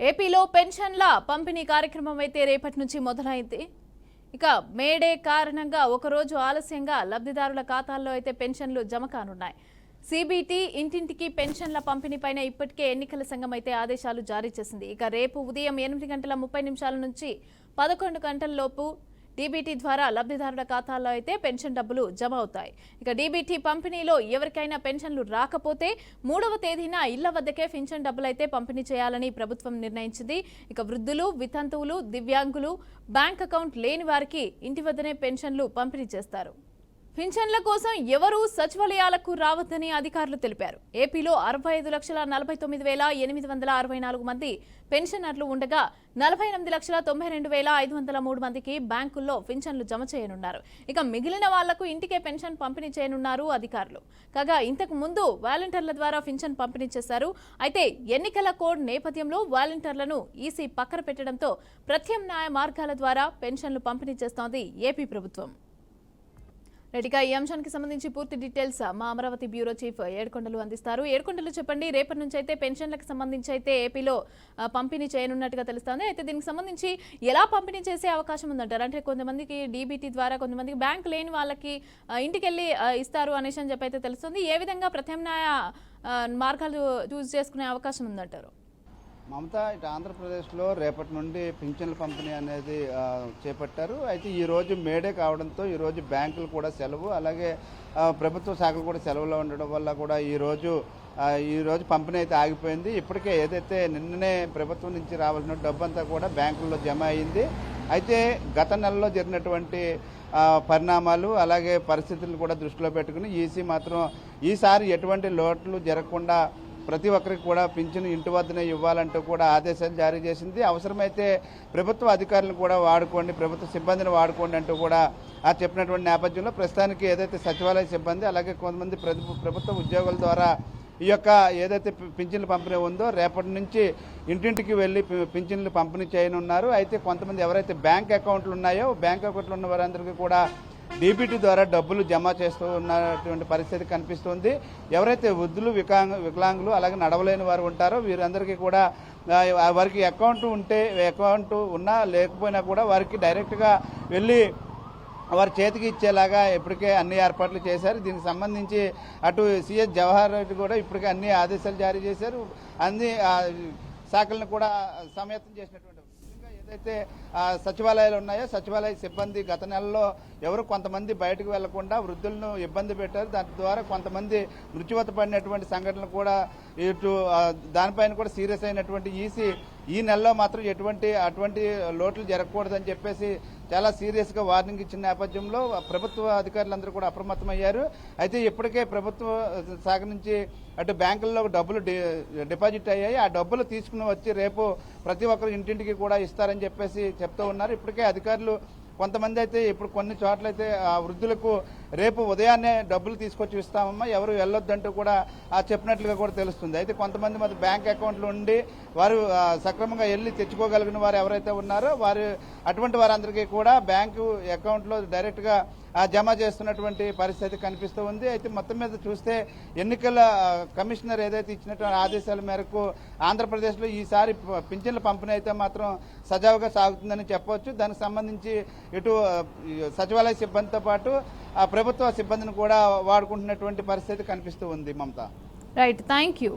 ఏపీలో పెన్షన్ల పంపిణీ కార్యక్రమం అయితే రేపటి నుంచి మొదలైంది. ఇక మేడే కారణంగా ఒకరోజు ఆలస్యంగా లబ్ధిదారుల ఖాతాల్లో అయితే పెన్షన్లు జమ కానున్నాయి. సిబిటి ఇంటింటికి పెన్షన్ల పంపిణీపైన ఇప్పటికే ఎన్నికల సంఘం అయితే ఆదేశాలు జారీ చేసింది. ఇక రేపు ఉదయం ఎనిమిది గంటల ముప్పై నిమిషాల నుంచి పదకొండు గంటలలోపు డీబీటీ ద్వారా లబ్ధిదారుల ఖాతాల్లో అయితే పెన్షన్ డబ్బులు జమ అవుతాయి. ఇక డీబీటీ పంపిణీలో ఎవరికైనా పెన్షన్లు రాకపోతే మూడవ తేదీన ఇళ్ళ వద్దకే పెన్షన్ డబ్బులు అయితే పంపిణీ చేయాలని ప్రభుత్వం నిర్ణయించింది. ఇక వృద్ధులు వితంతువులు దివ్యాంగులు బ్యాంక్ అకౌంట్ లేని వారికి ఇంటి వద్దనే పెన్షన్లు పంపిణీ చేస్తారు. పింఛన్ల కోసం ఎవరూ సచివాలయాలకు రావద్దని అధికారులు తెలిపారు. ఏపీలో అరవై ఐదు లక్షల నలభై తొమ్మిది వేల ఎనిమిది వందల అరవై నాలుగు మంది పెన్షనర్లు ఉండగా నలభై ఎనిమిది లక్షల తొంభై రెండు వేల ఐదు వందల మూడు మందికి బ్యాంకుల్లో పింఛన్లు జమ చేయనున్నారు. ఇక మిగిలిన వాళ్ళకు ఇంటికే పెన్షన్ పంపిణీ చేయనున్నారు అధికారులు. కాగా ఇంతకు ముందు వాలంటీర్ల ద్వారా పింఛన్ పంపిణీ చేశారు. అయితే ఎన్నికల కోడ్ నేపథ్యంలో వాలంటీర్లను ఈసీ పక్కన పెట్టడంతో ప్రత్యామ్నాయ మార్గాల ద్వారా పెన్షన్లు పంపిణీ చేస్తోంది ఏపీ ప్రభుత్వం. రెడ్డిగా ఈ అంశానికి సంబంధించి పూర్తి డీటెయిల్స్ మా అమరావతి బ్యూరో చీఫ్ ఏడుకొండలు అందిస్తారు. ఏడుకొండలు చెప్పండి రేపటి నుంచి అయితే పెన్షన్లకు సంబంధించి అయితే ఏపీలో పంపిణీ చేయనున్నట్టుగా తెలుస్తోంది. అయితే దీనికి సంబంధించి ఎలా పంపిణీ చేసే అవకాశం ఉందంటారు? అంటే కొంతమందికి డీబీటీ ద్వారా కొంతమందికి బ్యాంక్ లేని వాళ్ళకి ఇంటికి వెళ్ళి ఇస్తారు అనేసి అని చెప్పి అయితే తెలుస్తుంది. ఏ విధంగా ప్రత్యామ్నాయ మార్గాలు చూస్ చేసుకునే అవకాశం ఉందంటారు? మమత ఇటు ఆంధ్రప్రదేశ్లో రేపటి నుండి పింఛన్ల పంపిణీ అనేది చేపట్టారు. అయితే ఈరోజు మేడే కావడంతో ఈరోజు బ్యాంకులు కూడా సెలవు. అలాగే ప్రభుత్వ శాఖలు కూడా సెలవులో ఉండడం వల్ల కూడా ఈరోజు ఈరోజు ఈ రోజు పంపిణీ అయితే ఆగిపోయింది. ఇప్పటికే ఏదైతే నిన్ననే ప్రభుత్వం నుంచి రావాల్సిన డబ్బు అంతా కూడా బ్యాంకుల్లో జమ అయింది. అయితే గత నెలలో జరిగినటువంటి పరిణామాలు అలాగే పరిస్థితులు కూడా దృష్టిలో పెట్టుకుని ఈసీ మాత్రం ఈసారి ఎటువంటి లోట్లు జరగకుండా ప్రతి ఒక్కరికి కూడా పింఛను ఇంటి వద్దనే ఇవ్వాలంటూ కూడా ఆదేశాలు జారీ చేసింది. అవసరమైతే ప్రభుత్వ అధికారులను కూడా వాడుకోండి ప్రభుత్వ సిబ్బందిని వాడుకోండి అంటూ కూడా ఆ చెప్పినటువంటి నేపథ్యంలో ప్రస్తుతానికి ఏదైతే సచివాలయ సిబ్బంది అలాగే కొంతమంది ప్రభుత్వ ఉద్యోగుల ద్వారా ఈ యొక్క ఏదైతే పింఛన్లు పంపిణీ ఉందో రేపటి నుంచి ఇంటింటికి వెళ్ళి పింఛన్లు పంపిణీ చేయనున్నారు. అయితే కొంతమంది ఎవరైతే బ్యాంక్ అకౌంట్లు ఉన్నాయో బ్యాంక్ అకౌంట్లు ఉన్న వారందరికీ కూడా డీబీటీ ద్వారా డబ్బులు జమ చేస్తూ ఉన్నటువంటి పరిస్థితి కనిపిస్తుంది. ఎవరైతే వృద్ధులు వికాంగ వికలాంగులు అలాగే నడవలేని వారు ఉంటారో వీరందరికీ కూడా వారికి అకౌంట్ ఉంటే అకౌంట్ ఉన్నా లేకపోయినా కూడా వారికి డైరెక్ట్గా వెళ్ళి వారి చేతికి ఇచ్చేలాగా ఇప్పటికే అన్ని ఏర్పాట్లు చేశారు. దీనికి సంబంధించి అటు సీఎస్ జవహర్ రెడ్డి కూడా ఇప్పటికే అన్ని ఆదేశాలు జారీ చేశారు. అన్ని శాఖలను కూడా సమేతం చేసినటువంటి ఏదైతే ఆ, సచివాలయాలు ఉన్నాయో సచివాలయ సిబ్బంది గత నెలలో ఎవరు కొంతమంది బయటకు వెళ్ళకుండా వృద్ధులను ఇబ్బంది పెట్టారు. దాని ద్వారా కొంతమంది మృత్యువత పడినటువంటి సంఘటనలు కూడా ఇటు దానిపైన కూడా సీరియస్ అయినటువంటి ఈసీ ఈ నెలలో మాత్రం ఎటువంటి అటువంటి లోట్లు జరగకూడదని చెప్పేసి చాలా సీరియస్గా వార్నింగ్ ఇచ్చిన నేపథ్యంలో ప్రభుత్వ అధికారులందరూ కూడా అప్రమత్తమయ్యారు. అయితే ఇప్పటికే ప్రభుత్వ శాఖ నుంచి అటు బ్యాంకుల్లో డబ్బులు డిపాజిట్ అయ్యాయి. ఆ డబ్బులు తీసుకుని వచ్చి రేపు ప్రతి ఒక్కరు ఇంటింటికి కూడా ఇస్తారని చెప్పేసి చెప్తూ ఉన్నారు. ఇప్పటికే అధికారులు కొంతమంది అయితే ఇప్పుడు కొన్ని చోట్ల అయితే ఆ వృద్ధులకు రేపు ఉదయాన్నే డబ్బులు తీసుకొచ్చి ఇస్తామమ్మా. ఎవరు వెళ్ళొద్దంటూ కూడా ఆ చెప్పినట్లుగా కూడా తెలుస్తుంది. అయితే కొంతమంది మరి బ్యాంక్ అకౌంట్లు ఉండి వారు సక్రమంగా వెళ్ళి తెచ్చుకోగలిగిన వారు ఎవరైతే ఉన్నారో వారు అటువంటి వారందరికీ కూడా బ్యాంకు అకౌంట్లో డైరెక్ట్గా జమ చేస్తున్నటువంటి పరిస్థితి కనిపిస్తూ ఉంది. అయితే మొత్తం మీద చూస్తే ఎన్నికల కమిషనర్ ఏదైతే ఇచ్చినటువంటి ఆదేశాల మేరకు ఆంధ్రప్రదేశ్లో ఈసారి పింఛన్ల పంపిణీ అయితే మాత్రం సజావుగా సాగుతుందని చెప్పవచ్చు దానికి సంబంధించి ఇటు సచివాలయ సిబ్బందితో పాటు ప్రభుత్వ సిబ్బందిని కూడా వాడుకుంటున్నటువంటి పరిస్థితి కనిపిస్తూ ఉంది మమత. Right thank you